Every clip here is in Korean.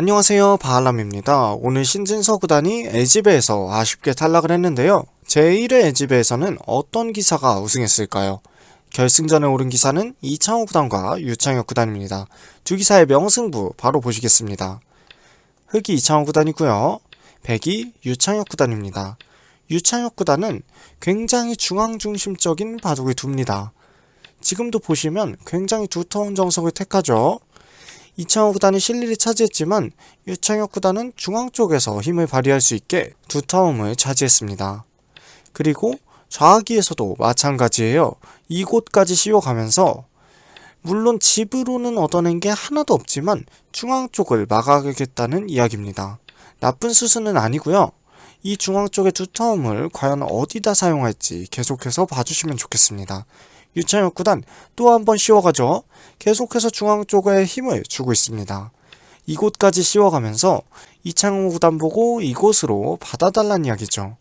안녕하세요 바알람입니다. 오늘 신진서 구단이 LG배에서 아쉽게 탈락을 했는데요. 제1회 LG배에서는 어떤 기사가 우승했을까요? 결승전에 오른 기사는 이창호 구단과 유창혁 구단입니다. 두 기사의 명승부 바로 보시겠습니다. 흑이 이창호 구단이고요. 백이 유창혁 구단입니다. 유창혁 구단은 굉장히 중앙중심적인 바둑을 둡니다. 지금도 보시면 굉장히 두터운 정석을 택하죠. 이창호 구단이 실리를 차지했지만 유창혁 구단은 중앙 쪽에서 힘을 발휘할 수 있게 두터움을 차지했습니다. 그리고 좌기에서도 마찬가지예요. 이곳까지 씌워가면서 물론 집으로는 얻어낸 게 하나도 없지만 중앙 쪽을 막아가겠다는 이야기입니다. 나쁜 수순은 아니고요. 이 중앙 쪽의 두터움을 과연 어디다 사용할지 계속해서 봐주시면 좋겠습니다. 유창혁 구단 또 한 번 씌워가죠. 계속해서 중앙 쪽에 힘을 주고 있습니다. 이곳까지 씌워가면서 이창호 구단 보고 이곳으로 받아달란 이야기죠.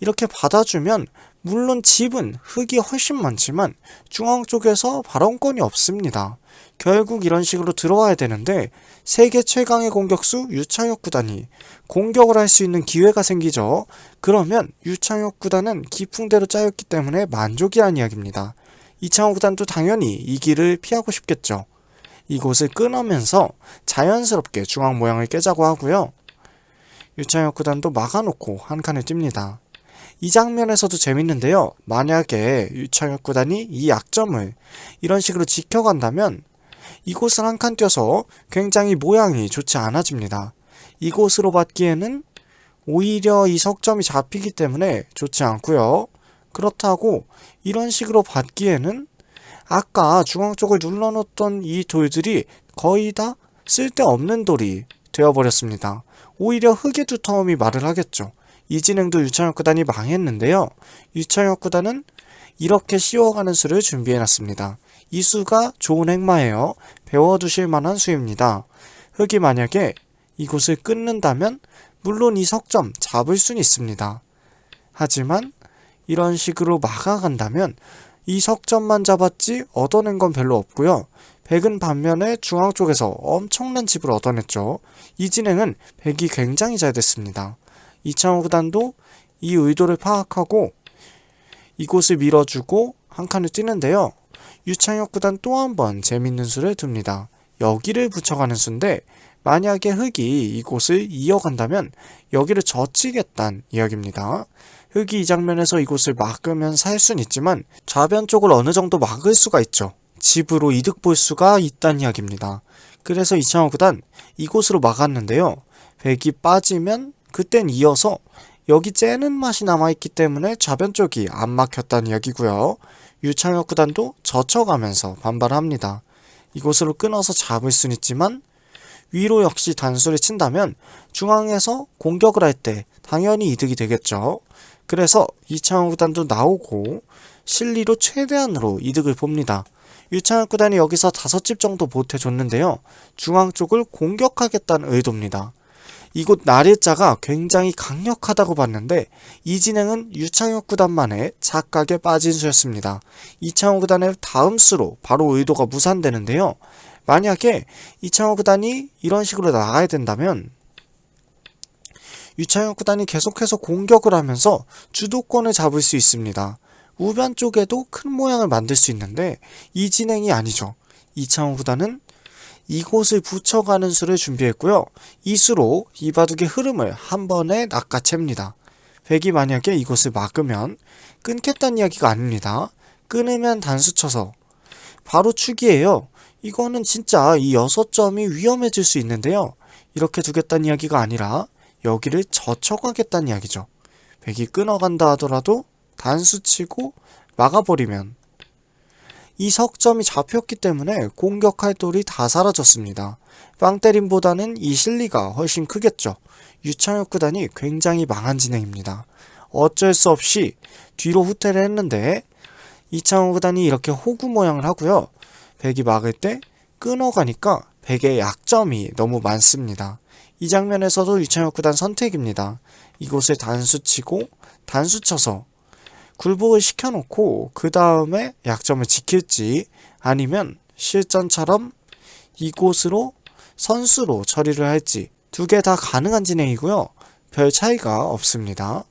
이렇게 받아주면 물론 집은 흙이 훨씬 많지만 중앙 쪽에서 발언권이 없습니다. 결국 이런 식으로 들어와야 되는데 세계 최강의 공격수 유창혁 구단이 공격을 할 수 있는 기회가 생기죠. 그러면 유창혁 구단은 기풍대로 짜였기 때문에 만족이란 이야기입니다. 이창호 구단도 당연히 이 길을 피하고 싶겠죠. 이곳을 끊으면서 자연스럽게 중앙 모양을 깨자고 하고요. 유창혁 구단도 막아놓고 한 칸을 띱니다. 이 장면에서도 재밌는데요. 만약에 유창혁 구단이 이 약점을 이런 식으로 지켜간다면 이곳을 한칸 띄어서 굉장히 모양이 좋지 않아집니다. 이곳으로 받기에는 오히려 이 석점이 잡히기 때문에 좋지 않고요. 그렇다고 이런 식으로 받기에는 아까 중앙 쪽을 눌러놓던 이 돌들이 거의 다 쓸데없는 돌이 되어버렸습니다. 오히려 흙의 두터움이 말을 하겠죠. 이 진행도 유창혁 구단이 망했는데요. 유창혁 구단은 이렇게 씌워가는 수를 준비해놨습니다. 이 수가 좋은 행마예요. 배워두실 만한 수입니다. 흙이 만약에 이곳을 끊는다면 물론 이 석점 잡을 수는 있습니다. 하지만 이런 식으로 막아간다면 이 석점만 잡았지 얻어낸 건 별로 없고요. 백은 반면에 중앙 쪽에서 엄청난 집을 얻어냈죠. 이 진행은 백이 굉장히 잘 됐습니다. 이창호 구단도 이 의도를 파악하고 이곳을 밀어주고 한 칸을 뛰는데요. 유창혁 구단 또 한 번 재밌는 수를 둡니다. 여기를 붙여가는 수인데 만약에 흙이 이곳을 이어간다면 여기를 젖히겠다는 이야기입니다. 흙이 이 장면에서 이곳을 막으면 살 순 있지만 좌변 쪽을 어느 정도 막을 수가 있죠. 집으로 이득 볼 수가 있다는 이야기입니다. 그래서 이창호 구단 이곳으로 막았는데요. 백이 빠지면 그땐 이어서 여기 째는 맛이 남아있기 때문에 좌변 쪽이 안 막혔다는 이야기고요. 유창혁 구단도 젖혀가면서 반발합니다. 이곳으로 끊어서 잡을 순 있지만 위로 역시 단수를 친다면 중앙에서 공격을 할 때 당연히 이득이 되겠죠. 그래서 이창호 구단도 나오고 실리로 최대한으로 이득을 봅니다. 유창혁 구단이 여기서 다섯 집 정도 보태줬는데요. 중앙 쪽을 공격하겠다는 의도입니다. 이곳 나리자가 굉장히 강력하다고 봤는데 이 진행은 유창혁 구단만의 착각에 빠진 수였습니다. 이창호 구단의 다음 수로 바로 의도가 무산되는데요. 만약에 이창호 구단이 이런 식으로 나가야 된다면 유창혁 구단이 계속해서 공격을 하면서 주도권을 잡을 수 있습니다. 우변 쪽에도 큰 모양을 만들 수 있는데 이 진행이 아니죠. 이창호 구단은 이곳을 붙여가는 수를 준비했고요. 이 수로 이 바둑의 흐름을 한 번에 낚아챕니다. 백이 만약에 이곳을 막으면 끊겠다는 이야기가 아닙니다. 끊으면 단수 쳐서 바로 축이에요. 이거는 진짜 이 여섯 점이 위험해질 수 있는데요. 이렇게 두겠다는 이야기가 아니라 여기를 젖혀가겠다는 이야기죠. 백이 끊어간다 하더라도 단수 치고 막아버리면 이 석점이 잡혔기 때문에 공격할 돌이 다 사라졌습니다. 빵때림보다는 이 실리가 훨씬 크겠죠. 유창혁 구단이 굉장히 망한 진행입니다. 어쩔 수 없이 뒤로 후퇴를 했는데 이창호 구단이 이렇게 호구 모양을 하고요. 백이 막을 때 끊어가니까 백의 약점이 너무 많습니다. 이 장면에서도 유창혁 구단 선택입니다. 이곳을 단수 치고 단수 쳐서 굴복을 시켜놓고 그 다음에 약점을 지킬지 아니면 실전처럼 이곳으로 선수로 처리를 할지 두 개 다 가능한 진행이고요. 별 차이가 없습니다.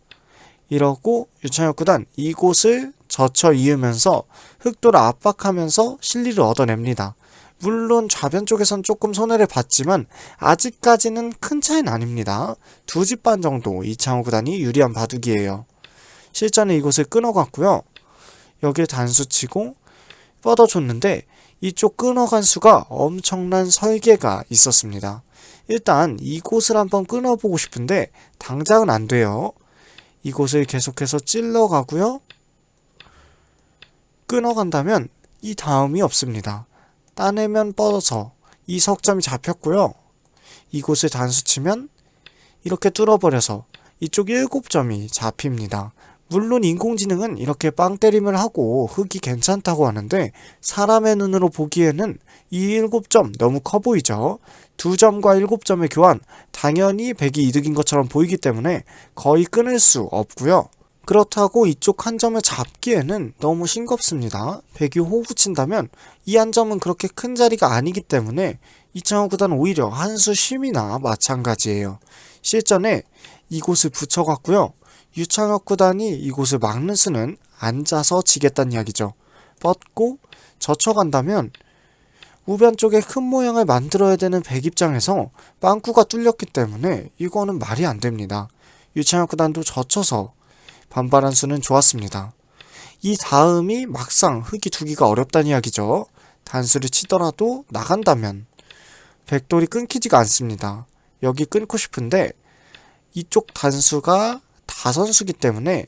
이러고 유창혁 구단 이곳을 젖혀 이으면서 흑도를 압박하면서 실리를 얻어냅니다. 물론 좌변 쪽에선 조금 손해를 봤지만 아직까지는 큰 차이는 아닙니다. 두 집 반 정도 이창호 구단이 유리한 바둑이에요. 실전에 이곳을 끊어갔고요. 여기에 단수 치고 뻗어줬는데 이쪽 끊어간 수가 엄청난 설계가 있었습니다. 일단 이곳을 한번 끊어보고 싶은데 당장은 안 돼요. 이곳을 계속해서 찔러가고요. 끊어간다면 이 다음이 없습니다. 따내면 뻗어서 이 석점이 잡혔고요. 이곳을 단수 치면 이렇게 뚫어버려서 이쪽 7점이 잡힙니다. 물론 인공지능은 이렇게 빵 때림을 하고 흙이 괜찮다고 하는데 사람의 눈으로 보기에는 이 7점 너무 커 보이죠? 2점과 7점의 교환 당연히 100이 이득인 것처럼 보이기 때문에 거의 끊을 수 없고요. 그렇다고 이쪽 한 점을 잡기에는 너무 싱겁습니다. 100이 호구 친다면 이 한 점은 그렇게 큰 자리가 아니기 때문에 이창호 구단은 오히려 한수 쉼이나 마찬가지예요. 실전에 이곳을 붙여갔고요. 유창혁 구단이 이곳을 막는 수는 앉아서 지겠다는 이야기죠. 뻗고 젖혀간다면 우변 쪽에 큰 모양을 만들어야 되는 백 입장에서 빵꾸가 뚫렸기 때문에 이거는 말이 안 됩니다. 유창혁 구단도 젖혀서 반발한 수는 좋았습니다. 이 다음이 막상 흙이 두기가 어렵다는 이야기죠. 단수를 치더라도 나간다면 백돌이 끊기지가 않습니다. 여기 끊고 싶은데 이쪽 단수가 다선수기 때문에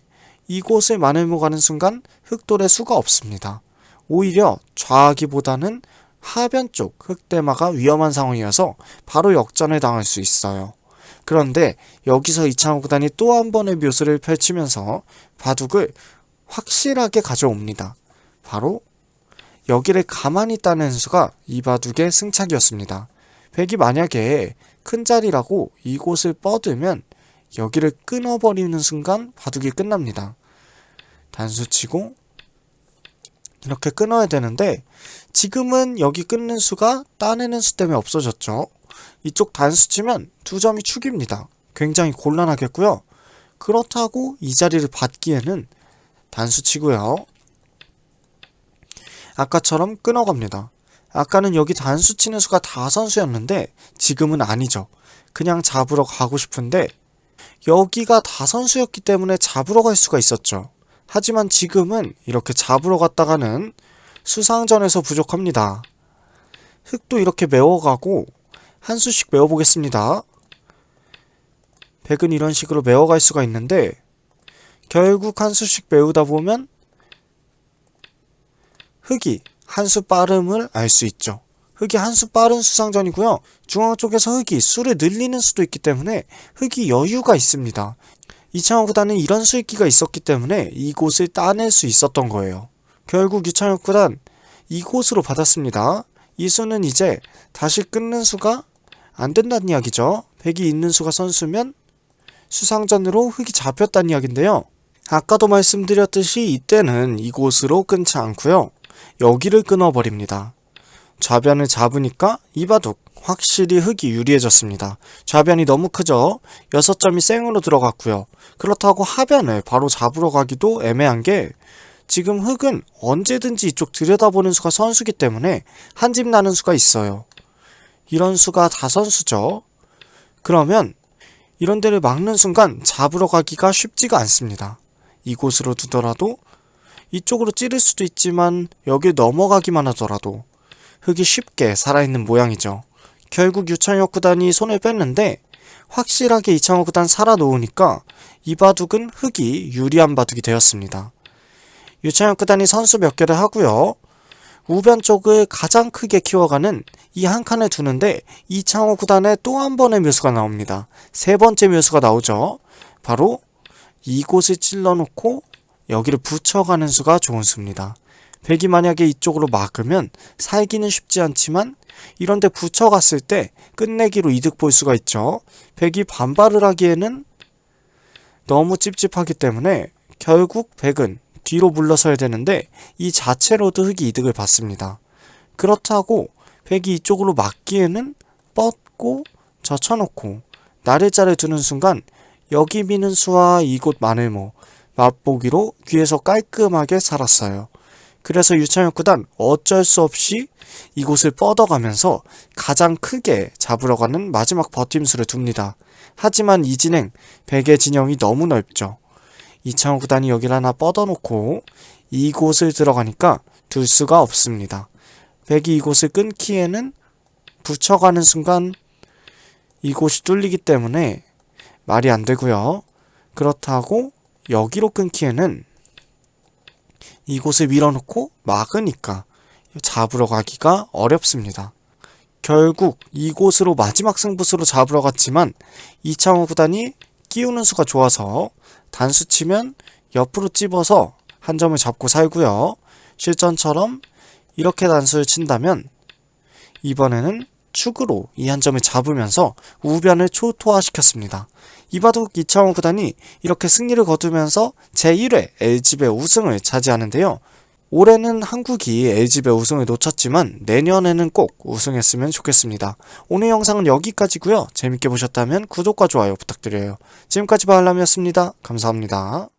이곳을 마늘모 가는 순간 흑돌의 수가 없습니다. 오히려 좌하기보다는 하변 쪽 흑대마가 위험한 상황이어서 바로 역전을 당할 수 있어요. 그런데 여기서 이창호 구단이 또 한 번의 묘수를 펼치면서 바둑을 확실하게 가져옵니다. 바로 여기를 가만히 따는 수가 이 바둑의 승착이었습니다. 백이 만약에 큰 자리라고 이곳을 뻗으면 여기를 끊어버리는 순간 바둑이 끝납니다. 단수 치고 이렇게 끊어야 되는데 지금은 여기 끊는 수가 따내는 수 때문에 없어졌죠. 이쪽 단수 치면 두 점이 축입니다. 굉장히 곤란하겠고요. 그렇다고 이 자리를 받기에는 단수 치고요. 아까처럼 끊어갑니다. 아까는 여기 단수 치는 수가 다 선수였는데 지금은 아니죠. 그냥 잡으러 가고 싶은데 여기가 다 선수였기 때문에 잡으러 갈 수가 있었죠. 하지만 지금은 이렇게 잡으러 갔다가는 수상전에서 부족합니다. 흙도 이렇게 메워가고 한 수씩 메워보겠습니다. 백은 이런 식으로 메워갈 수가 있는데 결국 한 수씩 메우다 보면 흙이 한 수 빠름을 알 수 있죠. 흙이 한 수 빠른 수상전이고요. 중앙 쪽에서 흙이 수를 늘리는 수도 있기 때문에 흙이 여유가 있습니다. 이창호 구단은 이런 수익기가 있었기 때문에 이곳을 따낼 수 있었던 거예요. 결국 유창혁 구단 이곳으로 받았습니다. 이 수는 이제 다시 끊는 수가 안 된다는 이야기죠. 백이 있는 수가 선수면 수상전으로 흙이 잡혔다는 이야기인데요. 아까도 말씀드렸듯이 이때는 이곳으로 끊지 않고요. 여기를 끊어버립니다. 좌변을 잡으니까 이 바둑 확실히 흙이 유리해졌습니다. 좌변이 너무 크죠? 6점이 생으로 들어갔고요. 그렇다고 하변을 바로 잡으러 가기도 애매한 게 지금 흙은 언제든지 이쪽 들여다보는 수가 선수기 때문에 한 집 나는 수가 있어요. 이런 수가 다 선수죠. 그러면 이런 데를 막는 순간 잡으러 가기가 쉽지가 않습니다. 이곳으로 두더라도 이쪽으로 찌를 수도 있지만 여기 넘어가기만 하더라도 흙이 쉽게 살아있는 모양이죠. 결국 유창혁 구단이 손을 뺐는데 확실하게 이창호 구단 살아놓으니까 이 바둑은 흙이 유리한 바둑이 되었습니다. 유창혁 구단이 선수 몇 개를 하고요. 우변 쪽을 가장 크게 키워가는 이 한 칸을 두는데 이창호 구단의 또 한 번의 묘수가 나옵니다. 세 번째 묘수가 나오죠. 바로 이곳을 찔러놓고 여기를 붙여가는 수가 좋은 수입니다. 백이 만약에 이쪽으로 막으면 살기는 쉽지 않지만 이런데 붙여갔을 때 끝내기로 이득 볼 수가 있죠. 백이 반발을 하기에는 너무 찝찝하기 때문에 결국 백은 뒤로 물러서야 되는데 이 자체로도 흙이 이득을 받습니다. 그렇다고 백이 이쪽으로 막기에는 뻗고 젖혀놓고 날일자를 두는 순간 여기 미는 수와 이곳 마늘모 맛보기로 귀에서 깔끔하게 살았어요. 그래서 유창혁 구단 어쩔 수 없이 이곳을 뻗어가면서 가장 크게 잡으러 가는 마지막 버팀수를 둡니다. 하지만 이 진행 베개 진영이 너무 넓죠. 이창호 구단이 여기를 하나 뻗어놓고 이곳을 들어가니까 둘 수가 없습니다. 백이 이곳을 끊기에는 붙여가는 순간 이곳이 뚫리기 때문에 말이 안 되고요. 그렇다고 여기로 끊기에는 이곳을 밀어놓고 막으니까 잡으러 가기가 어렵습니다. 결국 이곳으로 마지막 승부수로 잡으러 갔지만 이창호 구단이 끼우는 수가 좋아서 단수 치면 옆으로 찝어서 한 점을 잡고 살고요. 실전처럼 이렇게 단수를 친다면 이번에는 축으로 이 한 점을 잡으면서 우변을 초토화시켰습니다. 이바둑 이창호 구단이 이렇게 승리를 거두면서 제1회 LG배 우승을 차지하는데요. 올해는 한국이 LG배 우승을 놓쳤지만 내년에는 꼭 우승했으면 좋겠습니다. 오늘 영상은 여기까지고요. 재밌게 보셨다면 구독과 좋아요 부탁드려요. 지금까지 바알람이었습니다. 감사합니다.